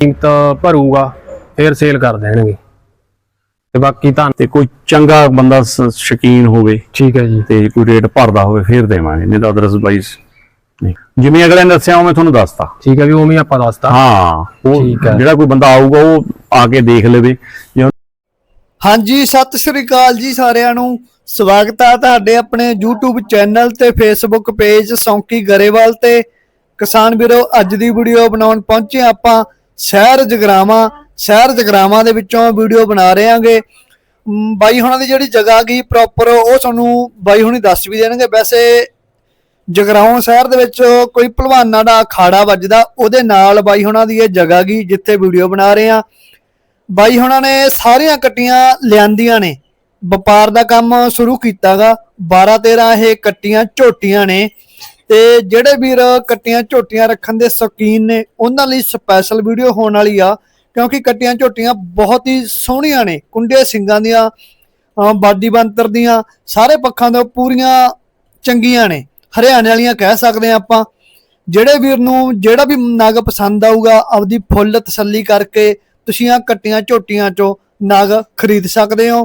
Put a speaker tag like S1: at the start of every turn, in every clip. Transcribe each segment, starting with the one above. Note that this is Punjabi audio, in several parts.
S1: ਕੀਮਤ ਭਰੂਗਾ ਫਿਰ ਸੇਲ ਕਰ ਦੇਣਗੇ। ਤੇ ਬਾਕੀ ਤਾਂ
S2: ਤੇ ਕੋਈ ਚੰਗਾ ਬੰਦਾ ਸ਼ੌਕੀਨ ਹੋਵੇ
S1: ਠੀਕ ਹੈ ਜੀ।
S2: ਤੇ ਕੋਈ ਰੇਟ ਭਰਦਾ ਹੋਵੇ ਫਿਰ ਦੇਵਾਂਗੇ ਨਹੀਂ ਤਾਂ ਅਦਰਸ ਬਾਈ ਨਹੀਂ। ਜਿਵੇਂ ਅਗਲੇ ਨੇ ਦੱਸਿਆ ਉਹ ਮੈਂ ਤੁਹਾਨੂੰ ਦੱਸਤਾ।
S1: ਠੀਕ ਹੈ ਵੀ ਉਵੇਂ ਆਪਾਂ ਦੱਸਤਾ।
S2: ਹਾਂ ਉਹ। ਜਿਹੜਾ ਕੋਈ ਬੰਦਾ ਆਊਗਾ ਉਹ ਆ ਕੇ ਦੇਖ ਲਵੇ।
S3: ਹਾਂਜੀ ਸਤਿ ਸ੍ਰੀ ਅਕਾਲ ਜੀ ਸਾਰਿਆਂ ਨੂੰ। ਸਵਾਗਤ ਹੈ ਤੁਹਾਡੇ ਆਪਣੇ YouTube ਚੈਨਲ ਤੇ Facebook ਪੇਜ ਸੌਂਕੀ ਗਰੇਵਾਲ ਤੇ। ਕਿਸਾਨ ਵੀਰੋ ਅੱਜ ਦੀ ਵੀਡੀਓ ਬਣਾਉਣ ਪਹੁੰਚੇ ਆਪਾਂ। ਸ਼ਹਿਰ ਜਗਰਾਵਾਂ ਸ਼ਹਿਰ ਜਗਰਾਵਾਂ ਦੇ ਵਿੱਚੋਂ ਵੀਡੀਓ ਬਣਾ ਰਹੇ ਆਂਗੇ ਬਾਈ ਹੁਣਾਂ ਦੀ ਜਿਹੜੀ ਜਗ੍ਹਾ ਗਈ ਪ੍ਰੋਪਰ ਉਹ ਤੁਹਾਨੂੰ ਬਾਈ ਹੁਣੀ ਦੱਸ ਵੀ ਦੇਣਗੇ। ਵੈਸੇ ਜਗਰਾਉਂ ਸ਼ਹਿਰ ਦੇ ਵਿੱਚ ਕੋਈ ਭਲਵਾਨਾਂ ਦਾ ਅਖਾੜਾ ਵੱਜਦਾ, ਉਹਦੇ ਨਾਲ ਬਾਈ ਹੁਣਾਂ ਦੀ ਇਹ ਜਗ੍ਹਾ ਗਈ ਜਿੱਥੇ ਵੀਡੀਓ ਬਣਾ ਰਹੇ ਆ ਬਾਈ ਹੁਣਾਂ ਨੇ ਸਾਰੀਆਂ ਕੱਟੀਆਂ ਲਿਆਂਦੀਆਂ ਨੇ। ਵਪਾਰ ਦਾ ਕੰਮ ਸ਼ੁਰੂ ਕੀਤਾਗਾ। 12 13 ਇਹ ਕੱਟੀਆਂ ਝੋਟੀਆਂ ਨੇ। ਤੇ ਜਿਹੜੇ ਵੀਰ ਕੱਟੀਆਂ ਝੋਟੀਆਂ ਰੱਖਣ ਦੇ ਸ਼ੌਕੀਨ ਨੇ, ਉਹਨਾਂ ਲਈ ਸਪੈਸ਼ਲ ਵੀਡੀਓ ਹੋਣ ਵਾਲੀ ਆ, ਕਿਉਂਕਿ ਕੱਟੀਆਂ ਝੋਟੀਆਂ ਬਹੁਤ ਹੀ ਸੋਹਣੀਆਂ ਨੇ ਕੁੰਡੇ ਸਿੰਘਾਂ ਦੀਆਂ ਬਾਡੀ ਬੰਤਰ ਦੀਆਂ, ਸਾਰੇ ਪੱਖਾਂ ਤੋਂ ਪੂਰੀਆਂ ਚੰਗੀਆਂ ਨੇ, ਹਰਿਆਣੇ ਵਾਲੀਆਂ ਕਹਿ ਸਕਦੇ ਆ ਆਪਾਂ। ਜਿਹੜੇ ਵੀਰ ਨੂੰ ਜਿਹੜਾ ਵੀ ਨਗ ਪਸੰਦ ਆਊਗਾ, ਆਪਦੀ ਫੁੱਲ ਤਸੱਲੀ ਕਰਕੇ ਤੁਸੀਂ ਆ ਕੱਟੀਆਂ ਝੋਟੀਆਂ ਚੋਂ ਨਗ ਖਰੀਦ ਸਕਦੇ ਹੋ,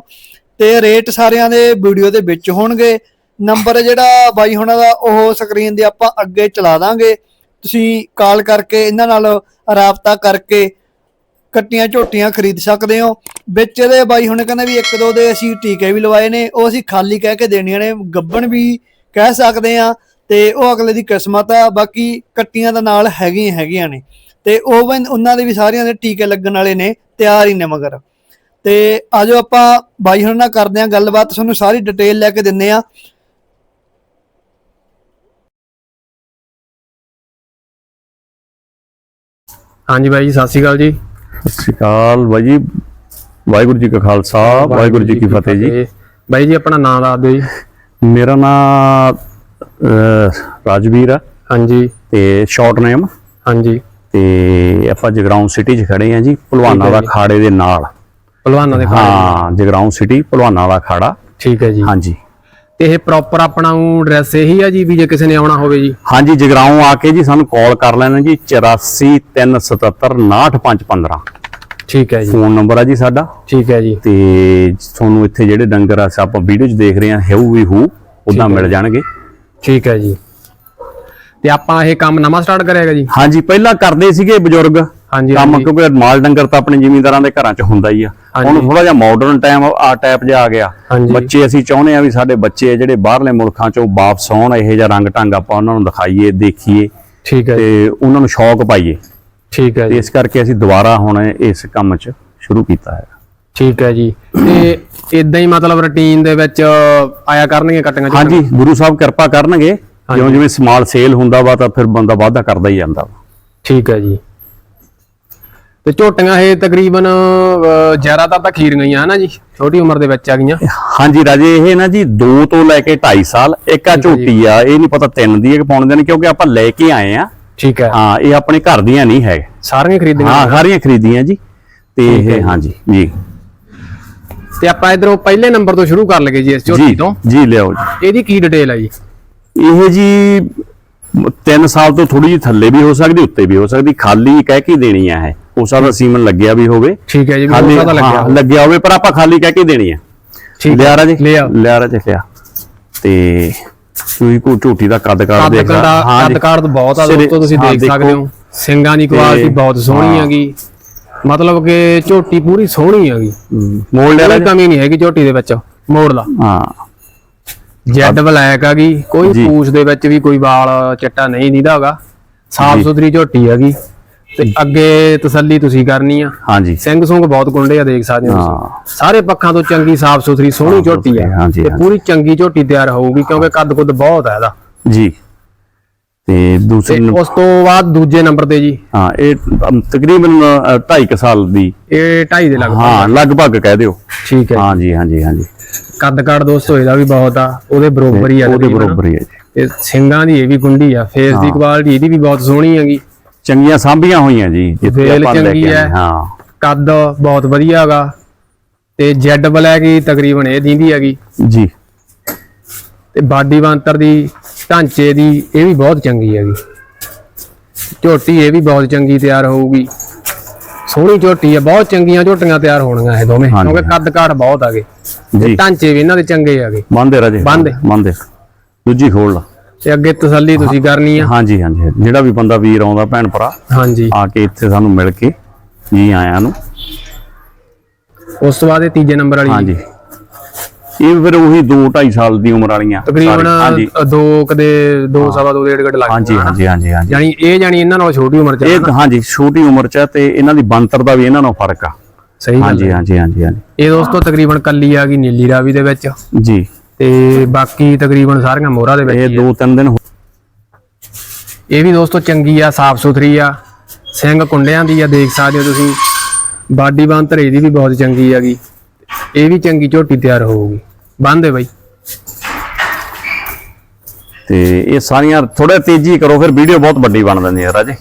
S3: ਤੇ ਰੇਟ ਸਾਰਿਆਂ ਦੇ ਵੀਡੀਓ ਦੇ ਵਿੱਚ ਹੋਣਗੇ। ਨੰਬਰ ਜਿਹੜਾ ਬਾਈ ਹੁਣਾਂ ਦਾ, ਉਹ ਸਕਰੀਨ ਦੇ ਆਪਾਂ ਅੱਗੇ ਚਲਾ ਦਾਂਗੇ। ਤੁਸੀਂ ਕਾਲ ਕਰਕੇ ਇਹਨਾਂ ਨਾਲ ਰਾਬਤਾ ਕਰਕੇ ਕੱਟੀਆਂ ਝੋਟੀਆਂ ਖਰੀਦ ਸਕਦੇ ਹੋ। ਵਿੱਚ ਇਹਦੇ ਬਾਈ ਹੁਣ ਕਹਿੰਦੇ ਵੀ ਇੱਕ ਦੋ ਦੇ ਅਸੀਂ ਟੀਕੇ ਵੀ ਲਵਾਏ ਨੇ, ਉਹ ਅਸੀਂ ਖਾਲੀ ਕਹਿ ਕੇ ਦੇਣੀਆਂ ਨੇ, ਗੱਬਣ ਵੀ ਕਹਿ ਸਕਦੇ ਆ ਤੇ ਉਹ ਅਗਲੇ ਦੀ ਕਿਸਮਤ ਆ, ਬਾਕੀ ਕੱਟੀਆਂ ਦਾ ਨਾਲ ਹੈਗੀਆਂ ਹੈਗੀਆਂ ਨੇ। ਤੇ ਉਹ ਵੀ ਉਹਨਾਂ ਦੇ ਵੀ ਸਾਰਿਆਂ ਦੇ ਟੀਕੇ ਲੱਗਣ ਵਾਲੇ ਨੇ, ਤਿਆਰ ਹੀ ਨੇ ਮਗਰ। ਤੇ ਆਜੋ ਆਪਾਂ ਬਾਈ ਹੁਣ ਨਾਲ ਕਰਦੇ ਆ ਗੱਲਬਾਤ, ਤੁਹਾਨੂੰ ਸਾਰੀ ਡਿਟੇਲ ਲੈ ਕੇ ਦਿੰਨੇ ਆ
S1: ਹਾਂਜੀ ਬਾਈ ਜੀ ਸਤਿ ਸ਼੍ਰੀ ਅਕਾਲ ਜੀ।
S2: ਸਤਿ ਸ਼੍ਰੀ ਅਕਾਲ ਬਾਈ ਜੀ। ਵਾਹਿਗੁਰੂ ਜੀ ਕਾ ਖਾਲਸਾ ਵਾਹਿਗੁਰੂ ਜੀ ਕੀ ਫਤਿਹ ਜੀ।
S1: ਬਾਈ ਜੀ ਆਪਣਾ ਨਾਮ ਦੱਸ ਦਿਓ ਜੀ।
S2: ਮੇਰਾ ਨਾਮ ਰਾਜਵੀਰ ਆ।
S1: ਹਾਂਜੀ।
S2: ਤੇ ਸ਼ਾਰਟ ਨੇਮ
S1: ਹਾਂਜੀ।
S2: ਤੇ ਆਪਾਂ ਜਗਰਾਉਂ ਸਿਟੀ 'ਚ ਖੜੇ ਆ ਜੀ ਭਲਵਾਨਾਂ ਦਾ। ਖਾੜੇ ਦੇ ਨਾਲ।
S1: ਪਹਿਲਵਾਨਾਂ ਦੇ ਖਾਣੇ
S2: ਹਾਂ ਜਗਰਾਉਂ ਸਿਟੀ ਭਲਵਾਨਾਂ ਦਾ ਖਾੜਾ।
S1: ਠੀਕ ਹੈ ਜੀ।
S2: ਹਾਂਜੀ।
S1: ਤੇ ਇਹ ਪ੍ਰੋਪਰ ਆਪਣਾ ਉਹ ਐਡਰੈਸ ਇਹੀ ਆ ਜੀ ਵੀ ਜੇ ਕਿਸੇ ਨੇ ਆਉਣਾ ਹੋਵੇ ਜੀ।
S2: ਹਾਂਜੀ ਜਗਰਾਉਂ ਆ ਕੇ ਜੀ ਸਾਨੂੰ ਕਾਲ ਕਰ ਲੈਣਾ ਜੀ 8437799515
S1: ਠੀਕ ਹੈ ਜੀ।
S2: ਫੋਨ ਨੰਬਰ ਆ ਜੀ ਸਾਡਾ।
S1: ਠੀਕ ਹੈ ਜੀ।
S2: ਤੇ ਤੁਹਾਨੂੰ ਇੱਥੇ ਜਿਹੜੇ ਡੰਗਰ ਆ ਆਪਾਂ ਵੀਡੀਓ 'ਚ ਦੇਖ ਰਹੇ ਆ ਹੈਊ ਵੀ ਹੂ ਉਦਾਂ ਮਿਲ ਜਾਣਗੇ।
S1: ਠੀਕ ਹੈ ਜੀ। ਤੇ ਆਪਾਂ ਇਹ ਕੰਮ ਨਵਾਂ ਸਟਾਰਟ ਕਰਿਆਗਾ ਜੀ?
S2: ਹਾਂਜੀ ਪਹਿਲਾਂ ਕਰਦੇ ਸੀਗੇ ਬਜ਼ੁਰਗ।
S1: ਹਾਂਜੀ,
S2: ਕੰਮ। ਕਿਉਂਕਿ ਮਾਲ ਡੰਗਰ ਤਾਂ ਆਪਣੇ ਜ਼ਿਮੀਂਦਾਰਾਂ ਦੇ ਘਰਾਂ 'ਚ ਹੁੰਦਾ ਹੀ ਆ। ਹੁਣ ਥੋੜਾ ਜਿਹਾ ਮਾਡਰਨ ਟਾਈਮ ਆ ਟਾਈਪ ਜਿਹਾ ਆ ਗਿਆ। ਬੱਚੇ ਅਸੀਂ ਚਾਹੁੰਦੇ ਆ ਵੀ ਸਾਡੇ ਬੱਚੇ ਜਿਹੜੇ ਬਾਹਰਲੇ ਮੁਲਕਾਂ 'ਚੋਂ ਵਾਪਸ ਆਉਣ ਇਹੋ ਜਿਹਾ ਰੰਗ ਢੰਗ ਆਪਾਂ ਉਹਨਾਂ ਨੂੰ ਦਿਖਾਈਏ ਦੇਖੀਏ
S1: ਠੀਕ ਹੈ
S2: ਤੇ ਉਹਨਾਂ ਨੂੰ ਸ਼ੌਕ ਪਾਈਏ।
S1: ਠੀਕ ਹੈ ਜੀ।
S2: ਇਸ ਕਰਕੇ ਅਸੀਂ ਦੁਬਾਰਾ ਹੁਣ ਇਸ ਕੰਮ 'ਚ ਸ਼ੁਰੂ ਕੀਤਾ ਹੈ।
S1: ਠੀਕ ਹੈ ਜੀ। ਤੇ ਇਦਾਂ ਹੀ ਮਤਲਬ ਰੁਟੀਨ ਦੇ ਵਿੱਚ ਆਇਆ ਕਰਨਗੇ ਕਟੀਆਂ
S2: ਹਾਂਜੀ ਗੁਰੂ ਸਾਹਿਬ ਕਿਰਪਾ ਕਰਨਗੇ। ਜਿਉਂ ਜਿਵੇਂ ਸਮਾਲ ਸੇਲ ਹੁੰਦਾ ਵਾ ਤਾਂ ਫਿਰ ਬੰਦਾ ਵਾਧਾ ਕਰਦਾ ਹੀ ਜਾਂਦਾ
S1: ਠੀਕ ਹੈ ਜੀ। ਤੇ ਝੋਟੀਆਂ ਇਹ ਤਕਰੀਬਨ ਜ਼ਿਆਦਾਤਰ ਤਾਂ ਖੀਰੀਆਂ ਹੀ ਆ ਨਾ ਜੀ? ਛੋਟੀ ਉਮਰ ਦੇ ਵਿੱਚ ਆ ਗਈਆਂ।
S2: ਹਾਂਜੀ ਰਾਜੇ ਇਹ ਨਾ ਜੀ 2 ਤੋਂ ਲੈ ਕੇ 2.5 ਸਾਲ ਇੱਕ ਆ। ਝੋਟੀ ਆ ਇਹ ਨਹੀਂ ਪਤਾ ਤਿੰਨ ਦੀ ਹੈ ਕਿ ਪੌਣ ਦੀ ਨੇ ਕਿਉਂਕਿ ਆਪਾਂ ਲੈ ਕੇ ਆਏ ਆ।
S1: ਠੀਕ ਹੈ
S2: ਹਾਂ ਇਹ ਆਪਣੇ ਘਰ ਦੀਆਂ ਨਹੀਂ ਹੈ।
S1: ਸਾਰੀਆਂ ਖਰੀਦੀਆਂ
S2: ਹਾਂ ਸਾਰੀਆਂ ਖਰੀਦੀਆਂ ਜੀ। ਤੇ ਇਹ। ਹਾਂਜੀ ਜੀ।
S1: ਤੇ ਆਪਾਂ ਇਧਰੋਂ ਪਹਿਲੇ ਨੰਬਰ ਤੋਂ ਸ਼ੁਰੂ ਕਰ ਲਗੇ ਜੀ ਇਸ ਝੋਟੀ ਤੋਂ।
S2: ਜੀ ਲਿਆਓ ਜੀ।
S1: ਇਹਦੀ ਕੀ ਡਿਟੇਲ ਹੈ ਜੀ?
S2: ਇਹ ਜੀ 3 ਸਾਲ ਤੋਂ ਥੋੜੀ ਜਿਹੀ ਥੱਲੇ ਵੀ ਹੋ ਸਕਦੀ ਉੱਤੇ ਵੀ ਹੋ ਸਕਦੀ ਖਾਲੀ ਕਹਿ ਕੇ ਦੇਣੀ ਆ ਇਹ। ਹੋ ਸਕਦਾ ਸੀਮਨ ਲੱਗਿਆ ਵੀ ਹੋਵੇ।
S1: ਠੀਕ ਹੈ ਜੀ ਮੈਨੂੰ ਪਤਾ ਲੱਗਿਆ
S2: ਹਾਂ, ਲੱਗਿਆ ਹੋਵੇ ਪਰ ਆਪਾਂ ਖਾਲੀ ਕਹਿ ਕੇ ਦੇਣੀ ਆ
S1: ਠੀਕ
S2: ਲਿਆ ਰਾਜੇ?
S1: ਲਿਆ।
S2: ਲਿਆ ਰਾਜੇ ਲਿਆ। ਤੇ ਸੂਈ ਕੋ ਝੋਟੀ ਦਾ ਕੱਦ
S1: ਕੱਦ
S2: ਦੇਖ ਹਾਂ
S1: ਕੱਦ
S2: ਜੀ।
S1: ਕਾਰਡ ਬਹੁਤ ਆ ਦੋਸਤੋ ਤੁਸੀਂ ਦੇਖ। ਸਕਦੇ ਹੋ। ਸਿੰਗਾਂ ਦੀ ਕੁਆਲਿਟੀ ਬਹੁਤ ਸੋਹਣੀ। ਹੈਗੀ। ਮਤਲਬ ਕਿ ਝੋਟੀ ਪੂਰੀ ਸੋਹਣੀ ਹੈਗੀ।
S2: ਮੋੜ ਲਿਆ
S1: ਕੋਈ ਕਮੀ ਨਹੀਂ ਹੈਗੀ ਝੋਟੀ ਦੇ ਵਿੱਚ। ਮੋੜ ਲਾ।
S2: ਹਾਂ।
S1: ਜੈਡ ਬਲੈਕ ਹੈਗੀ। ਕੋਈ। ਪੂਛ ਦੇ ਵਿੱਚ ਵੀ ਕੋਈ ਵਾਲ ਚਿੱਟਾ ਨਹੀਂ ਨੀਦਾ ਹੈਗਾ। ਸਾਫ਼। ਸੁਥਰੀ ਝੋਟੀ ਹੈਗੀ। ਤੇ ਅੱਗੇ ਤਸੱਲੀ ਤੁਸੀਂ ਕਰਨੀ ਆ।
S2: ਹਾਂਜੀ।
S1: ਸਿੰਘ ਸੁੰਗ ਬਹੁਤ ਕੁੰਡੇ ਆ ਦੇਖ ਸਕਦੇ ਹੋ
S2: ਹਾਂ।
S1: ਤੁਸੀਂ ਸਾਰੇ ਪੱਖਾਂ ਤੋਂ ਚੰਗੀ ਸਾਫ਼ ਸੁਥਰੀ ਸੋਹਣੀ ਝੋਟੀ ਹੈ
S2: ਹਾਂਜੀ,
S1: ਤੇ। ਪੂਰੀ ਚੰਗੀ ਝੋਟੀ ਤਿਆਰ ਹੋਊਗੀ ਕਿਉਂਕਿ ਕੱਦ ਕੁੱਦ ਬਹੁਤ ਹੈ ਇਹਦਾ।
S2: ਜੀ। ਤੇ ਦੂਸਰੇ
S1: ਉਸ ਤੋਂ ਬਾਅਦ ਦੂਜੇ ਨੰਬਰ ਤੇ ਜੀ।
S2: ਹਾਂ ਇਹ ਤਕਰੀਬਨ 2.5 ਸਾਲ ਦੀ।
S1: ਇਹ ਢਾਈ ਦੇ ਲਗਭਗ।
S2: ਹਾਂ ਲਗਭਗ ਕਹਿ ਦਿਓ।
S1: ਠੀਕ ਹੈ
S2: ਹਾਂਜੀ ਹਾਂਜੀ ਹਾਂਜੀ।
S1: ਕੱਦ ਕਾਠ ਦੋਸਤੋ ਇਹਦਾ ਵੀ ਬਹੁਤ ਆ ਉਹਦੇ ਬਰੋਬਰ ਹੀ ਆ
S2: ਉਹਦੇ। ਬਰੋਬਰ ਹੀ ਹੈ ਜੀ।
S1: ਤੇ ਸਿੰਘਾਂ ਦੀ ਇਹ ਵੀ ਗੁੰਡੀ ਆ ਫੇਸ ਦੀ
S2: ਹਾਂ।
S1: ਕੁਆਲਿਟੀ ਇਹਦੀ ਵੀ ਬਹੁਤ ਸੋਹਣੀ ਹੈਗੀ।
S2: ਚੰਗੀਆਂ ਸਾਂਭੀਆਂ ਹੋਈਆਂ ਜੀ ਜਿੱਥੇ ਆਪਾਂ ਲੈ ਕੇ ਆਏ
S1: ਹੈ।
S2: ਹਾਂ।
S1: ਕੱਦ ਬਹੁਤ ਵਧੀਆ ਹੈਗਾ। ਤੇ ਜੈਡ ਬਲੈਕ ਹੀ ਤਕਰੀਬਨ ਇਹ ਦਿੰਦੀ ਹੈਗੀ।
S2: ਜੀ।
S1: ਤੇ ਬਾਡੀ ਬਾਂਤਰ ਦੀ ਢਾਂਚੇ ਦੀ ਇਹ ਵੀ ਬਹੁਤ ਚੰਗੀ ਹੈਗੀ। ਝੋਟੀ ਇਹ ਵੀ ਬਹੁਤ ਚੰਗੀ ਤਿਆਰ ਹੋਊਗੀ। ਸੋਹਣੀ ਝੋਟੀ ਆ ਬਹੁਤ ਚੰਗੀਆਂ ਝੋਟੀਆਂ ਤਿਆਰ ਹੋਣਗੀਆਂ ਇਹ ਦੋਵੇਂ ਕਿਉਂਕਿ ਕੱਦ ਕਾਠ ਬਹੁਤ ਆਗੇ
S2: ਜੀ।
S1: ਢਾਂਚੇ ਵੀ ਇਹਨਾਂ ਦੇ ਚੰਗੇ ਆਗੇ
S2: ਬੰਦੇ ਰਾਜੇ
S1: ਬੰਦ।
S2: ਬੰਦੇ ਦੂਜੀ ਖੋਲ ਲਾ।
S1: ਤੇ ਅੱਗੇ ਤਸੱਲੀ ਤੁਸੀਂ ਕਰਨੀ ਆ।
S2: ਹਾਂਜੀ ਹਾਂਜੀ। ਜਿਹੜਾ ਵੀ ਬੰਦਾ ਵੀਰ ਆਉਂਦਾ ਭੈਣ ਭਰਾ
S1: ਹਾਂਜੀ।
S2: ਆ ਕੇ ਇੱਥੇ ਸਾਨੂੰ ਮਿਲ ਕੇ ਜੀ ਆਇਆਂ ਨੂੰ।
S1: ਉਸ ਤੋਂ ਬਾਅਦ ਇਹ ਤੀਜੇ ਨੰਬਰ ਵਾਲੀ
S2: ਹਾਂਜੀ। ਇਹ ਫਿਰ ਉਹੀ 2 2.5 ਸਾਲ ਦੀ ਉਮਰ ਵਾਲੀਆਂ।
S1: ਤਕਰੀਬਨ
S2: ਸਾਰੀ- ਹਾਂਜੀ।
S1: ਅ, ਦੋ ਕਦੇ ਦੋ ਸਵਾ ਦੋ ਡੇਢ ਘੰਟੇ ਲੱਗ
S2: ਹਾਂਜੀ ਹਾਂਜੀ ਹਾਂਜੀ ਹਾਂਜੀ।
S1: ਜਾਨੀ ਇਹ ਜਾਨੀ ਇਹਨਾਂ ਨਾਲੋਂ ਛੋਟੀ ਉਮਰ ਚ
S2: ਇਹ। ਹਾਂਜੀ ਛੋਟੀ ਉਮਰ ਚ ਤੇ ਇਹਨਾਂ ਦੀ ਬੰਤਰ ਦਾ ਵੀ ਇਹਨਾਂ ਨਾਲ ਫ਼ਰਕ ਆ।
S1: ਸਹੀ
S2: ਹਾਂਜੀ। ਹਾਂਜੀ ਹਾਂਜੀ ਹਾਂਜੀ।
S1: ਇਹ ਦੋਸਤੋ ਤਕਰੀਬਨ ਕੱਲੀ ਆ ਗਈ ਨੀਲੀ ਰਾਵੀ ਦੇ ਵਿੱਚ।
S2: ਜੀ।
S1: ਤੇ ਬਾਕੀ ਤਕਰੀਬਨ ਸਾਰੀਆਂ ਮੋਹਰਾਂ ਦੇ ਵਿੱਚ
S2: ਇਹ। ਦੋ ਤਿੰਨ ਦਿਨ
S1: ਇਹ ਵੀ ਦੋਸਤੋ ਚੰਗੀ ਆ ਸਾਫ਼ ਸੁਥਰੀ ਆ ਸਿੰਘ ਕੁੰਡਿਆਂ ਦੀ ਆ ਦੇਖ ਸਕਦੇ ਹੋ ਤੁਸੀਂ। ਬਾਡੀ ਬੰਤਰ ਇਹਦੀ ਵੀ ਬਹੁਤ ਚੰਗੀ ਹੈਗੀ। ਇਹ ਵੀ ਚੰਗੀ ਝੋਟੀ ਤਿਆਰ ਹੋਊਗੀ। ਬੰਦੇ ਬਾਈ।
S2: ਤੇ ਇਹ ਸਾਰੀਆਂ ਥੋੜਾ ਤੇਜ਼ੀ ਕਰੋ ਫਿਰ ਵੀਡੀਓ ਬਹੁਤ ਵੱਡੀ ਬਣ ਜਾਂਦੀ ਹੈ ਰਾਜੇ।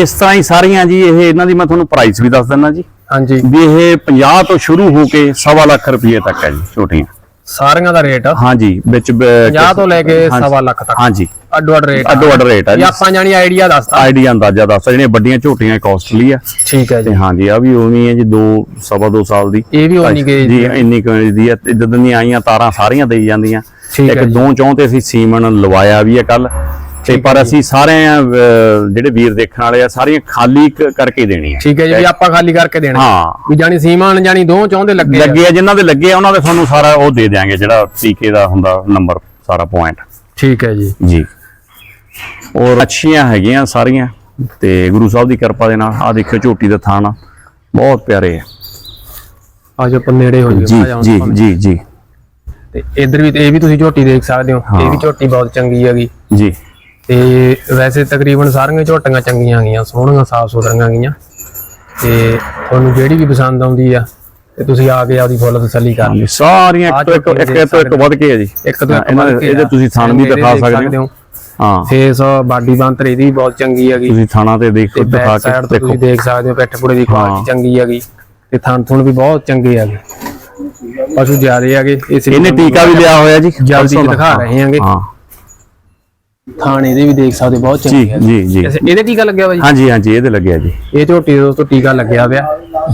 S2: ਇਸ ਤਰ੍ਹਾਂ ਹੀ ਸਾਰੀਆਂ ਜੀ ਇਹ ਇਹਨਾਂ ਦੀ ਮੈਂ ਤੁਹਾਨੂੰ ਪ੍ਰਾਈਸ ਵੀ ਦੱਸ ਦਿੰਦਾ ਜੀ।
S1: ਹਾਂਜੀ।
S2: ਵੀ ਇਹ 50 ਤੋਂ ਸ਼ੁਰੂ ਹੋ ਕੇ ਸਵਾ ਲੱਖ ਰੁਪਏ ਤੱਕ ਹੈ ਜੀ ਛੋਟੀਆਂ
S1: ਸਾਰੀਆਂ ਦਾ ਰੇਟ
S2: ਹਾਂਜੀ ਵਿੱਚ
S1: 50 ਤੋਂ ਲੈ ਕੇ
S2: ਹਾਂਜੀ।
S1: ਸਵਾ ਲੱਖ ਤੱਕ।
S2: ਹਾਂਜੀ।
S1: ਅੱਡੋ ਅੱਡ ਰੇਟ
S2: ਅੱਡੋ ਅੱਡ ਰੇਟ ਹੈ ਜੀ।
S1: ਆਪਾਂ ਜਾਣੀ ਆਈਡੀਆ ਦੱਸਦਾ
S2: ਆਈਡੀਆ ਅੰਦਾਜ਼ਾ ਦੱਸ ਜਿਹੜੀਆਂ ਵੱਡੀਆਂ ਝੋਟੀਆਂ ਕਾਸਟਲੀ ਆ।
S1: ਠੀਕ ਹੈ ਜੀ।
S2: ਹਾਂਜੀ ਆ ਵੀ ਉਵੇਂ ਹੀ ਜੀ 2 ਸਵਾ 2 ਸਾਲ ਦੀ।
S1: ਇਹ ਵੀ ਉਨੀ ਕੇ
S2: ਜੀ ਇੰਨੀ ਕੁ ਦੀ ਤੇ ਜਦੋਂ ਦੀਆਂ ਆਈਆਂ ਤਾਰਾਂ ਸਾਰੀਆਂ ਦੇਈ ਜਾਂਦੀਆਂ। ਇੱਕ। ਦੋ ਚੌਂ ਤੇ ਅਸੀਂ ਸੀਮਨ ਲਵਾਇਆ ਵੀ ਹੈ ਕੱਲ ਤੇ ਪਰ ਅਸੀਂ ਸਾਰੇ ਜਿਹੜੇ ਵੀਰ ਦੇਖਣ ਵਾਲੇ ਆ ਸਾਰੀਆਂ ਖਾਲੀ ਕਰਕੇ ਦੇਣੀਆਂ
S1: ਠੀਕ ਹੈ ਜੀ ਵੀ ਆਪਾਂ ਖਾਲੀ ਕਰਕੇ ਦੇਣਾ
S2: ਹਾਂ।
S1: ਵੀ ਜਾਣੀ ਸੀਮਾਨ ਜਾਣੀ ਦੋ ਚਾਹੁੰਦੇ ਲੱਗੇ ਆ।
S2: ਲੱਗੇ ਆ ਜਿਨ੍ਹਾਂ ਦੇ ਲੱਗੇ ਆ ਉਹਨਾਂ ਦੇ ਤੁਹਾਨੂੰ ਸਾਰਾ ਉਹ ਦੇ ਦਿਆਂਗੇ ਜਿਹੜਾ ਟੀਕੇ ਦਾ ਹੁੰਦਾ ਨੰਬਰ ਸਾਰਾ ਪੁਆਇੰਟ
S1: ਠੀਕ ਹੈ ਜੀ।
S2: ਜੀ। ਔਰ ਅੱਛੀਆਂ ਹੈਗੀਆਂ ਸਾਰੀਆਂ ਤੇ ਗੁਰੂ ਸਾਹਿਬ ਦੀ ਕਿਰਪਾ ਦੇ ਨਾਲ ਆ ਦੇਖਿਓ ਝੋਟੀ ਦਾ ਥਾਣਾ ਬਹੁਤ ਪਿਆਰੇ ਆ।
S1: ਆਜੋ ਆਪਾਂ ਨੇੜੇ ਹੋ
S2: ਜੀ
S1: ਜਾਈਏ
S2: ਜੀ ਜੀ ਜੀ।
S1: ਤੇ ਇਧਰ ਵੀ ਇਹ ਵੀ ਤੁਸੀਂ ਝੋਟੀ ਦੇਖ ਸਕਦੇ ਹੋ ਇਹ ਵੀ ਝੋਟੀ ਬਹੁਤ ਚੰਗੀ ਹੈਗੀ।
S2: ਜੀ।
S1: ਤੇ ਵੈਸੇ ਤਕਰੀਬਨ ਸਾਰੀਆਂ ਝੋਟੀਆਂ ਚੰਗੀਆਂ ਗਈਆਂ ਸੋਹਣੀਆਂ ਸਾਫ਼ ਸੁਥਰੀਆਂ ਗਈਆਂ। ਤੇ ਤੁਹਾਨੂੰ ਜਿਹੜੀ ਵੀ ਪਸੰਦ ਆਉਂਦੀ ਆ ਤੇ ਤੁਸੀਂ ਆ ਕੇ ਆਪਦੀ ਫੁੱਲ ਤਸੱਲੀ ਕਰ
S2: ਹਾਂਜੀ ਸਾਰੀਆਂ ਇੱਕ ਤੋਂ ਇੱਕ ਇੱਕ ਤੋਂ ਇੱਕ ਵੱਧ ਕੇ ਹੈ ਜੀ।
S1: ਇੱਕ ਤੋਂ ਇੱਕ
S2: ਇਹਨਾਂ
S1: ਵੱਧ
S2: ਦੇ-
S1: ਕੇ
S2: ਇਹਦੇ
S1: ਆ।
S2: ਤੁਸੀਂ ਥਣ ਵੀ ਦਿਖਾ ਸਕਦੇ ਹੋ। ਹਾਂ।
S1: ਫੇਸ ਬਾਡੀ ਬੰਤਰ ਇਹਦੀ ਵੀ ਬਹੁਤ ਚੰਗੀ ਹੈਗੀ।
S2: ਤੁਸੀਂ ਥਾਣਾ ਤੇ ਦੇਖੋ ਦਿਖਾ ਕੇ ਦੇਖੋ
S1: ਤੁਸੀਂ ਦੇਖ। ਸਕਦੇ ਹੋ ਪਿੱਠ ਪੁੜੇ ਦੀ। ਕੁਆਲਿਟੀ ਚੰਗੀ ਹੈਗੀ। ਤੇ ਥਣ ਥੁਣ ਵੀ ਬਹੁਤ ਚੰਗੇ ਹੈਗੇ। ਪਸ਼ੂ ਜ਼ਿਆਦੇ ਹੈਗੇ। ਇਸ ਲਈ
S2: ਇਹਨੇ ਟੀਕਾ ਵੀ ਲਿਆ ਹੋਇਆ ਜੀ।
S1: ਜਲਦੀ। ਦਿਖਾ ਰਹੇ ਹਾਂਗੇ।
S2: ਹਾਂ
S1: ਥਣ ਇਹਦੇ ਵੀ ਦੇਖ ਸਕਦੇ ਹੋ, ਬਹੁਤ
S2: ਜੀ
S1: ਚੰਗੇ ਹੈਗੇ
S2: ਜੀ ਜੀ।
S1: ਇਹਦੇ ਟੀਕਾ ਲੱਗਿਆ ਵਾ ਜੀ
S2: ਹਾਂਜੀ ਹਾਂਜੀ ਇਹਦੇ ਲੱਗਿਆ ਜੀ।
S1: ਇਹ ਝੋਟੀ ਦੇ ਦੋਸਤੋ ਟੀਕਾ ਲੱਗਿਆ ਪਿਆ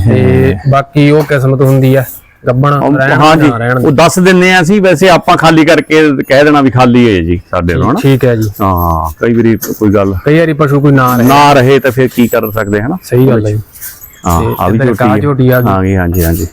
S1: ਤੇ ਬਾਕੀ ਉਹ ਕਿਸਮਤ ਹੁੰਦੀ ਆ ਗੱਬਣ ਰਹਿਣ ਨਾ ਰਹਿਣ
S2: ਉਹ ਦੱਸ ਦਿੰਨੇ ਆ ਅਸੀਂ ਵੈਸੇ ਆਪਾਂ ਖਾਲੀ ਕਰਕੇ ਕਹਿ ਦੇਣਾ ਵੀ ਖਾਲੀ ਹੈ ਜੀ ਸਾਡੇ ਹਨਾ
S1: ਠੀਕ ਹੈ ਜੀ।
S2: ਹਾਂ ਕਈ ਵਾਰੀ ਕੋਈ ਗੱਲ।
S1: ਕਈ ਵਾਰੀ ਪਸ਼ੂ ਕੋਈ ਨਾ ਰਹੇ।
S2: ਨਾ ਰਹੇ ਤਾਂ ਫਿਰ ਕੀ ਕਰ ਸਕਦੇ ਹਨਾ?
S1: ਸਹੀ ਗੱਲ ਹੈ ਜੀ।
S2: ਹਾਂ
S1: ਤੇ
S2: ਆ ਵੀ
S1: ਇੱਧਰ
S2: ਝੋਟੀ
S1: ਝੋਟੀ ਆ ਗਈ।
S2: ਹਾਂ ਜੀ ਹਾਂਜੀ ਹਾਂਜੀ।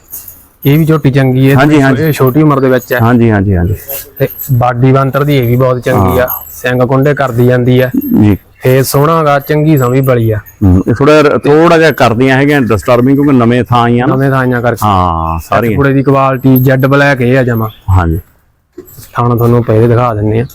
S1: ਇਹ ਵੀ ਝੋਟੀ ਚੰਗੀ ਹੈ
S2: ਹਾਂਜੀ, ਹਾਂਜੀ।
S1: ਇਹ ਛੋਟੀ ਉਮਰ ਦੇ ਵਿੱਚ ਹੈ।
S2: ਹਾਂਜੀ ਹਾਂਜੀ ਹਾਂਜੀ।
S1: ਤੇ ਬਾਡੀ ਬੰਤਰ ਦੀ ਇਹ ਵੀ ਬਹੁਤ ਚੰਗੀ ਆ। ਸਿੰਘ ਕੁੰਡੇ ਕਰਦੀ ਜਾਂਦੀ ਆ।
S2: ਜੀ।
S1: ਫੇਸ ਸੋਹਣਾਗਾ ਚੰਗੀ ਸਮੀ ਬਲੀ ਆ।
S2: ਇਹ ਥੋੜਾ ਥੋੜਾ ਜਿਹਾ ਕਰਦੀਆਂ ਹੈਗੀਆਂ ਡਿਸਟਰਬਿੰਗ ਕਿਉਂਕਿ ਨਵੇਂ ਥਾਂ ਆਈਆਂ ਨਾ।
S1: ਨਵੇਂ ਥਾਈਆਂ ਕਰਕੇ।
S2: ਹਾਂ ਸਾਰੀਆਂ।
S1: ਕੁੜੇ ਦੀ ਕੁਆਲਿਟੀ ਜੈਡ ਬਲੈਕ ਇਹ ਆ ਜਮਾ।
S2: ਹਾਂਜੀ।
S1: ਥਾਣਾ ਤੁਹਾਨੂੰ ਪਹਿਲੇ ਦਿਖਾ ਦਿੰਨੇ ਆ।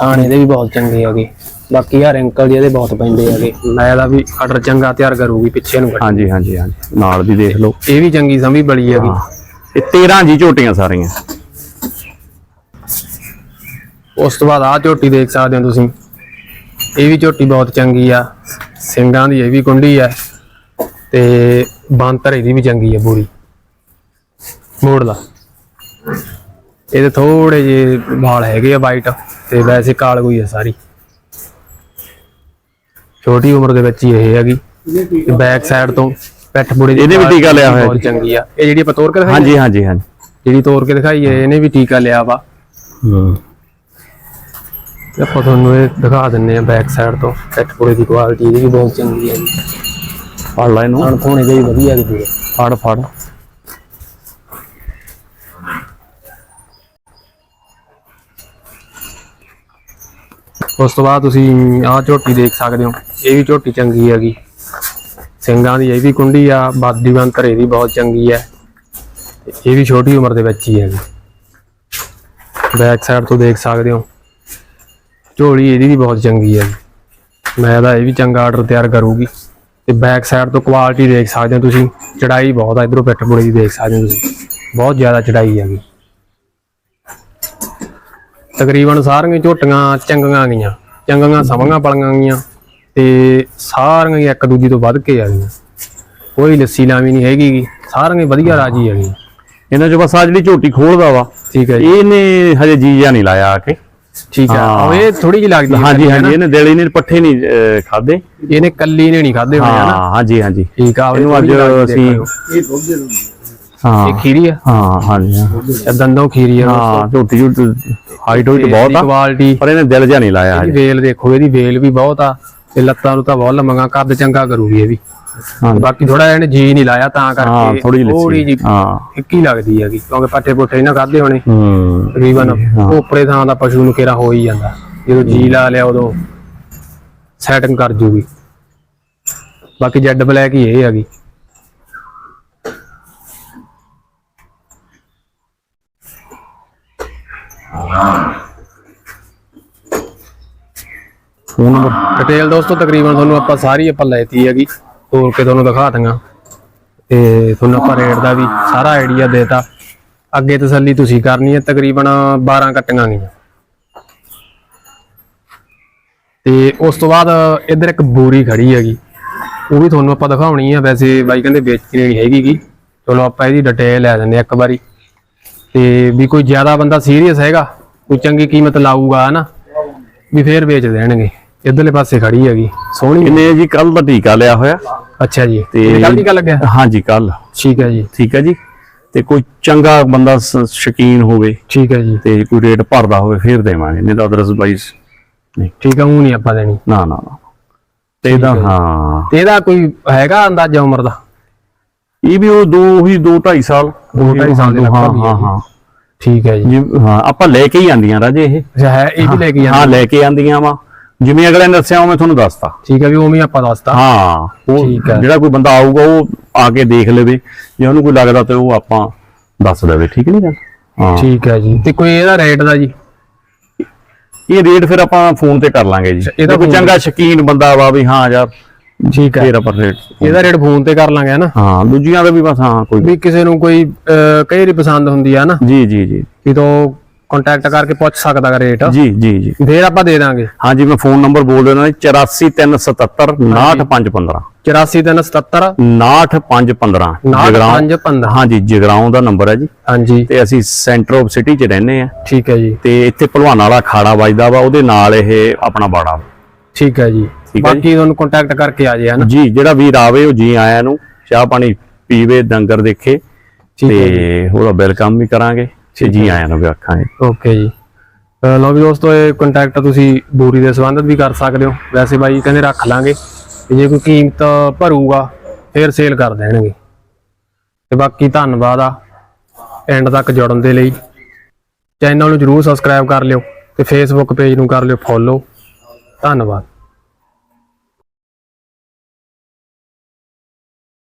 S1: ਥਾਣੇ ਦੇ ਵੀ ਬਹੁਤ ਚੰਗੇ ਹੈਗੇ। ਬਾਕੀ ਆ ਰਿੰਕਲ ਜਿਹਦੇ ਬਹੁਤ ਪੈਂਦੇ ਹੈਗੇ। ਮੈਂ ਦਾ ਵੀ ਆਰਡਰ ਚੰਗਾ ਤਿਆਰ ਕਰੂਗੀ ਪਿੱਛੇ ਨੂੰ।
S2: ਹਾਂਜੀ ਹਾਂਜੀ ਹਾਂਜੀ। ਨਾਲ ਵੀ ਦੇਖ ਲਓ।
S1: ਇਹ ਵੀ ਚੰਗੀ ਸਮੀ ਬਲੀ ਹੈਗੀ।
S2: ਇਹ 13 ਜੀ ਝੋਟੀਆਂ ਸਾਰੀਆਂ।
S1: ਉਸ ਤੋਂ ਬਾਅਦ ਆਹ ਝੋਟੀ ਦੇਖ ਸਕਦੇ ਹੋ ਤੁਸੀਂ। ਇਹ ਵੀ ਝੋਟੀ ਬਹੁਤ ਚੰਗੀ ਆ। ਸਿੰਘਾਂ ਦੀ ਇਹ ਵੀ ਕੁੰਡੀ ਆ। ਤੇ ਬਾਂਤਰ ਇਹਦੀ ਵੀ ਚੰਗੀ ਆ ਪੂਰੀ। ਮੋੜ ਲਾ। ਇਹਦੇ ਥੋੜੇ ਜੇ ਵਾਲ ਹੈਗੇ ਆ ਵਾਈਟ ਤੇ ਵੈਸੇ ਕਾਲ ਕੋਈ ਆ ਸਾਰੀ। ਛੋਟੀ ਉਮਰ ਦੇ ਵਿੱਚ ਹੀ ਇਹ ਹੈਗੀ। ਤੇ ਬੈਕ ਸਾਈਡ ਤੋਂ ਪਿੱਠ ਦੀ
S2: ਇਹਦੇ ਵੀ ਟੀਕਾ ਲਿਆ ਹੋਇਆ
S1: ਬਹੁਤ। ਚੰਗੀ ਆ। ਇਹ ਜਿਹੜੀ ਆਪਾਂ ਤੋੜ ਕੇ ਦਿਖਾਈ
S2: ਹਾਂਜੀ ਹਾਂਜੀ ਹਾਂਜੀ।
S1: ਜਿਹੜੀ ਤੋੜ ਕੇ ਦਿਖਾਈ ਹੈ ਇਹਨੇ ਵੀ ਟੀਕਾ ਲਿਆ ਵਾ। ਤੇ ਆਪਾਂ ਤੁਹਾਨੂੰ ਇਹ ਦਿਖਾ ਦਿੰਨੇ ਆ ਬੈਕ ਸਾਈਡ ਤੋਂ। ਪਿੱਠ ਦੀ ਕੁਆਲਿਟੀ ਇਹਦੀ ਵੀ ਬਹੁਤ ਚੰਗੀ ਹੈ ਜੀ।
S2: ਫੜ ਲੈ ਇਹਨੂੰ।
S1: ਹਣ ਥੋਣੇ ਜਿਹੀ ਵਧੀਆ ਦੀ ਪੂਰੇ।
S2: ਫੜ ਫੜ।
S1: ਉਸ ਤੋਂ ਬਾਅਦ ਤੁਸੀਂ ਆਹ ਝੋਟੀ ਦੇਖ ਸਕਦੇ ਹੋ ਇਹ ਵੀ ਝੋਟੀ ਚੰਗੀ ਹੈਗੀ। ਸਿੰਘਾਂ ਦੀ ਇਹ ਵੀ ਕੁੰਡੀ ਆ ਬਾਦੀ ਬੰਤਰ ਇਹਦੀ ਬਹੁਤ ਚੰਗੀ ਹੈ। ਇਹ ਵੀ ਛੋਟੀ ਉਮਰ ਦੇ ਵਿੱਚ ਹੀ ਹੈਗੀ। ਬੈਕ ਸਾਈਡ ਤੋਂ ਦੇਖ ਸਕਦੇ ਹੋ। ਝੋਲੀ ਇਹਦੀ ਵੀ ਬਹੁਤ ਚੰਗੀ ਹੈ ਮੈਂ ਦਾ ਇਹ ਵੀ ਚੰਗਾ ਆਰਡਰ ਤਿਆਰ ਕਰੂਗੀ। ਤੇ ਬੈਕ ਸਾਈਡ ਤੋਂ ਕੁਆਲਿਟੀ ਦੇਖ ਸਕਦੇ ਹੋ ਤੁਸੀਂ। ਚੜਾਈ ਬਹੁਤ ਆ ਇਧਰੋਂ ਪਿੱਠ ਪੁੜੇ ਦੀ ਦੇਖ ਸਕਦੇ ਹੋ ਤੁਸੀਂ। ਬਹੁਤ ਜ਼ਿਆਦਾ ਚੜਾਈ ਹੈਗੀ। ਤਕਰੀਬਨ ਸਾਰੀਆਂ ਝੋਟੀਆਂ ਚੰਗੀਆਂ ਗਈਆਂ। ਚੰਗੀਆਂ ਸਮਾਂਆਂ ਪਲੀਆਂ ਗਈਆਂ। ਤੇ ਸਾਰੀਆਂ ਇੱਕ ਦੂਜੀ ਤੋਂ ਵੱਧ ਕੇ ਆ ਗਈਆਂ। ਕੋਈ ਲੱਸੀ ਲਾਵੀ ਨਹੀਂ ਹੈਗੀ ਸਾਰੀਆਂ ਵਧੀਆ ਰਾਜੀ ਹੈਗੀਆਂ।
S2: ਇਹਨਾਂ ਚੋਂ ਬਸ ਆ ਜਿਹੜੀ ਝੋਟੀ ਖੋਲਦਾ ਵਾ
S1: ਠੀਕ ਹੈ ਜੀ।
S2: ਇਹਨੇ ਹਜੇ ਜੀ ਜਾਂ ਨਹੀਂ ਲਾਇਆ ਆ ਕੇ।
S1: ਠੀਕ ਹੈ। ਉਹ ਇਹ ਥੋੜੀ ਜਿਹੀ ਲੱਗਦੀ ਹੈ
S2: ਹਾਂਜੀ ਹਾਂਜੀ ਇਹਨੇ ਦਿਲੀ ਨੇ ਪੱਠੇ ਨਹੀਂ ਖਾਦੇ?
S1: ਇਹਨੇ ਕੱਲੀ ਨੇ ਨਹੀਂ ਖਾਦੇ ਹੋਣੇ ਹਨਾ
S2: ਹਾਂ ਹਾਂਜੀ ਹਾਂਜੀ।
S1: ਠੀਕ ਆ
S2: ਇਹਨੂੰ ਅੱਜ ਅਸੀਂ ਹਾਂ।
S1: ਇਹ ਖੀਰੀ ਆ?
S2: ਹਾਂ ਹਾਂਜੀ ਹਾਂ।
S1: ਇਹ ਦੰਦੋਂ ਖੀਰੀ ਆ
S2: ਹਾਂ ਝੋਟੀ ਝੋਟੀ ਹਾਈਟ ਹੋਈ ਬਹੁਤ ਆ।
S1: ਕੁਆਲਿਟੀ
S2: ਪਰ ਇਹਨੇ ਦਿਲ ਜਿਹਾ ਨਹੀਂ ਲਾਇਆ
S1: ਇਹਦੀ ਵੇਲ ਦੇਖੋ ਇਹਦੀ ਵੇਲ ਵੀ ਬਹੁਤ ਆ। ਤੇ ਲੱਤਾਂ ਨੂੰ ਤਾਂ ਬਹੁਤ ਲੰਮੀਆਂ ਕੱਦ ਚੰਗਾ ਕਰੂਗੀ ਇਹ ਵੀ। ਬਾਕੀ ਥੋੜਾ ਇਹਨੇ ਜੀ ਨਹੀਂ ਲਾਇਆ ਤਾਂ ਕਰਕੇ
S2: ਥੋੜੀ
S1: ਜੀ
S2: ਹਾਂ।
S1: ਇੱਕੀ ਲੱਗਦੀ ਹੈਗੀ ਕਿਉਂਕਿ ਪੱਠੇ ਪੁੱਠੇ ਨਾ ਖਾਦੇ ਹੋਣੇ।
S2: ਹੂੰ।
S1: ਤਕਰੀਬਨ ਉਪਰੇ ਥਾਂ ਦਾ ਪਸ਼ੂ ਨੂੰ ਕਿਹੜਾ ਹੋ ਹੀ ਜਾਂਦਾ। ਜਦੋਂ ਜੀ ਲਾ ਲਿਆ ਉਦੋਂ ਸੈਟਿੰਗ ਕਰ ਜੂਗੀ। ਬਾਕੀ ਜੈਡ ਬਲੈਕ ਹੀ ਇਹ ਹੈਗੀ।
S2: Phone number?
S1: ਡਿਟੇਲ ਦੋਸਤੋ ਤਕਰੀਬਨ ਤੁਹਾਨੂੰ ਆਪਾਂ ਸਾਰੀ ਆਪਾਂ ਲੈਤੀ ਹੈਗੀ। ਤੋੜ ਕੇ ਤੁਹਾਨੂੰ ਦਿਖਾ ਦਾਂਗਾ ਤੇ ਤੁਹਾਨੂੰ ਆਪਾਂ ਰੇਟ ਦਾ ਵੀ ਸਾਰਾ ਆਈਡੀਆ ਦੇਤਾ। ਅੱਗੇ ਤਸੱਲੀ ਤੁਸੀਂ ਕਰਨੀ ਹੈ, ਤਕਰੀਬਨ 12 ਕੱਟੀਆਂ ਗਈਆਂ। ਤੇ ਉਸ ਤੋਂ ਬਾਅਦ ਇੱਧਰ ਇੱਕ ਬੋਰੀ ਖੜੀ ਹੈਗੀ। ਉਹ ਵੀ ਤੁਹਾਨੂੰ ਆਪਾਂ ਦਿਖਾਉਣੀ ਹੈ ਵੈਸੇ ਬਾਈ ਕਹਿੰਦੇ ਵੇਚਣੀ ਨਹੀਂ ਹੈਗੀ ਗੀ। ਚਲੋ ਆਪਾਂ ਇਹਦੀ ਡਿਟੇਲ ਲੈ ਦਿੰਦੇ ਹਾਂ ਇੱਕ ਵਾਰੀ। ਤੇ ਵੀ ਕੋਈ ਜ਼ਿਆਦਾ ਬੰਦਾ ਸੀਰੀਅਸ ਹੈਗਾ, ਕੋਈ ਚੰਗੀ ਕੀਮਤ ਲਾਊਗਾ, ਹਨਾ? ਵੀ ਫੇਰ ਵੇਚ ਦੇਣਗੇ। ਇਧਰਲੇ ਪਾਸੇ ਖੜੀ ਹੈਗੀ ਸੋਹਣੀ
S2: ਇਹਨੇ ਜੀ? ਕੱਲ ਦਾ ਟੀਕਾ ਲਿਆ ਹੋਇਆ।
S1: ਅੱਛਾ ਜੀ।
S2: ਤੇ
S1: ਕੱਲ ਟੀਕਾ ਲੱਗਿਆ?
S2: ਹਾਂਜੀ ਕੱਲ
S1: ਠੀਕ ਹੈ ਜੀ।
S2: ਠੀਕ ਹੈ ਜੀ। ਤੇ ਕੋਈ ਚੰਗਾ ਬੰਦਾ ਸ਼ੌਕੀਨ ਹੋਵੇ
S1: ਠੀਕ ਹੈ ਜੀ।
S2: ਤੇ ਕੋਈ ਰੇਟ ਭਰਦਾ ਹੋਵੇ ਫਿਰ ਦੇਵਾਂਗੇ। ਨਹੀਂ ਤਾਂ ਅਦਰਸ ਬਾਈਸ ਨਹੀਂ।
S1: ਠੀਕ ਹੈ ਉਹ ਨਹੀਂ ਆਪਾਂ ਦੇਣੀ।
S2: ਨਾ ਨਾ ਨਾ। ਤੇ ਇਹਦਾ ਹਾਂ
S1: ਤੇ ਇਹਦਾ ਕੋਈ ਹੈਗਾ ਅੰਦਾਜ਼ਾ ਉਮਰ ਦਾ?
S2: ਇਹ ਵੀ ਉਹ ਦੋ ਹੀ 2 2.5 ਸਾਲ।
S1: ਦੋ ਢਾਈ ਸਾਲ ਦੇ
S2: ਹਾਂ
S1: ਲਗਭਗ ਹੀ ਹੈ
S2: ਹਾਂ। ਹਾਂ।
S1: ਠੀਕ ਹੈ ਜੀ।
S2: ਹਾਂ ਆਪਾਂ ਲੈ ਕੇ ਹੀ ਆਂਦੀਆਂ ਰਾਜੇ ਇਹ।
S1: ਅੱਛਾ ਹੈ ਇਹ ਵੀ ਲੈ ਕੇ
S2: ਹਾਂ
S1: ਜਾਣਾ
S2: ਲੈ ਕੇ ਆਂਦੀਆਂ ਵਾ। ਜਿਵੇਂ ਅਗਲੇ ਨੇ ਦੱਸਿਆ ਉਹ ਮੈਂ ਤੁਹਾਨੂੰ ਦੱਸਤਾ।
S1: ਠੀਕ ਹੈ ਵੀ ਉਵੇਂ ਆਪਾਂ ਦੱਸਤਾ।
S2: ਹਾਂ ਉਹ
S1: ਠੀਕ ਹੈ।
S2: ਜਿਹੜਾ ਕੋਈ ਬੰਦਾ ਆਊਗਾ ਉਹ ਆ ਕੇ ਦੇਖ ਲਵੇ। ਜੇ ਉਹਨੂੰ ਕੋਈ ਲੱਗਦਾ ਤੇ ਉਹ ਆਪਾਂ ਦੱਸ ਦੇਵੇ ਠੀਕ ਨਹੀਂ ਗੱਲ? ਹਾਂ।
S1: ਠੀਕ ਹੈ ਜੀ। ਤੇ ਕੋਈ ਇਹਦਾ ਰੇਟ ਦਾ ਜੀ?
S2: ਇਹ ਰੇਟ ਫਿਰ ਆਪਾਂ ਫੋਨ ਤੇ ਕਰ ਲਾਂਗੇ ਜੀ।
S1: ਇਹਦਾ
S2: ਕੋਈ ਚੰਗਾ ਸ਼ਕੀਨ ਬੰਦਾ ਵਾ ਵੀ ਹਾਂ ਯਾਰ
S1: ਠੀਕ ਹੈ।
S2: ਫੇਰ ਆਪਾਂ ਰੇਟ
S1: ਇਹਦਾ ਰੇਟ ਫੋਨ ਤੇ ਕਰ ਲਾਂਗੇ ਹਨਾ
S2: ਹਾਂ ਦੂਜੀਆਂ ਦਾ ਵੀ ਬਸ ਹਾਂ ਕੋਈ
S1: ਵੀ ਕਿਸੇ ਨੂੰ ਕੋਈ ਕਈ ਵਾਰੀ ਪਸੰਦ ਹੁੰਦੀ ਆ ਨਾ?
S2: ਜੀ ਜੀ ਜੀ।
S1: ਵੀ ਤੋਂ ਕੰਟੈਕਟ ਕਰਕੇ ਪੁੱਛ ਸਕਦਾ ਗਾ ਰੇਟ
S2: ਜੀ ਜੀ ਜੀ।
S1: ਫੇਰ ਆਪਾਂ ਦੇ ਦਾਂਗੇ।
S2: ਹਾਂ ਜੀ ਮੈਂ ਫੋਨ ਨੰਬਰ ਬੋਲ ਦੇਣਾ 84377 98515
S1: 84377
S2: 98515
S1: 98515
S2: ਹਾਂ ਜੀ ਜਗਰਾਉਂ ਦਾ ਨੰਬਰ ਹੈ ਜੀ।
S1: ਹਾਂਜੀ।
S2: ਤੇ ਅਸੀਂ ਸੈਂਟਰ ਆਫ ਸਿਟੀ 'ਚ ਰਹਿੰਦੇ ਆ
S1: ਠੀਕ ਹੈ ਜੀ।
S2: ਤੇ ਇੱਥੇ ਭਲਵਾਨ ਵਾਲਾ ਖਾੜਾ ਵੱਜਦਾ ਵਾ ਉਹਦੇ ਨਾਲ ਇਹ ਆਪਣਾ ਬਾੜਾ।
S1: ਠੀਕ ਹੈ ਜੀ।
S2: ਹੈ।
S1: ਬਾਕੀ ਤੁਹਾਨੂੰ ਕੰਟੈਕਟ ਕਰਕੇ ਆ ਜੇ ਹਨਾ
S2: ਜੀ ਜਿਹੜਾ ਵੀਰ ਆਵੇ ਉਹ ਜੀ ਆਇਆਂ ਨੂੰ ਚਾਹ ਪਾਣੀ ਪੀਵੇ ਡੰਗਰ ਦੇਖੇ।
S1: ਹੈ
S2: ਤੇ ਉਹਦਾ ਵੈਲਕਮ ਵੀ ਕਰਾਂਗੇ। ਤੇ ਜੀ ਆਇਆਂ ਨੂੰ ਵੀ ਆਖਾਂਗੇ।
S1: ਓਕੇ ਜੀ। ਅਹ ਲਓ ਵੀ ਦੋਸਤੋ ਇਹ ਕੰਟੈਕਟ ਤੁਸੀਂ ਬੋਰੀ ਦੇ ਸੰਬੰਧਤ ਵੀ ਕਰ ਸਕਦੇ ਹੋ। ਵੈਸੇ ਬਾਈ ਕਹਿੰਦੇ ਰੱਖ ਲਾਂਗੇ। ਤੇ ਜੇ ਕੋਈ ਕੀਮਤ ਭਰੂਗਾ ਫਿਰ ਸੇਲ ਕਰ ਦੇਣਗੇ। ਤੇ ਬਾਕੀ ਧੰਨਵਾਦ ਆ ਐਂਡ ਤੱਕ ਜੁੜਨ ਦੇ ਲਈ। ਚੈਨਲ ਨੂੰ ਜਰੂਰ ਸਬਸਕ੍ਰਾਈਬ ਕਰ ਲਿਓ ਤੇ ਫੇਸਬੁੱਕ ਪੇਜ ਨੂੰ ਕਰ ਲਿਓ ਫੋਲੋ ਧੰਨਵਾਦ।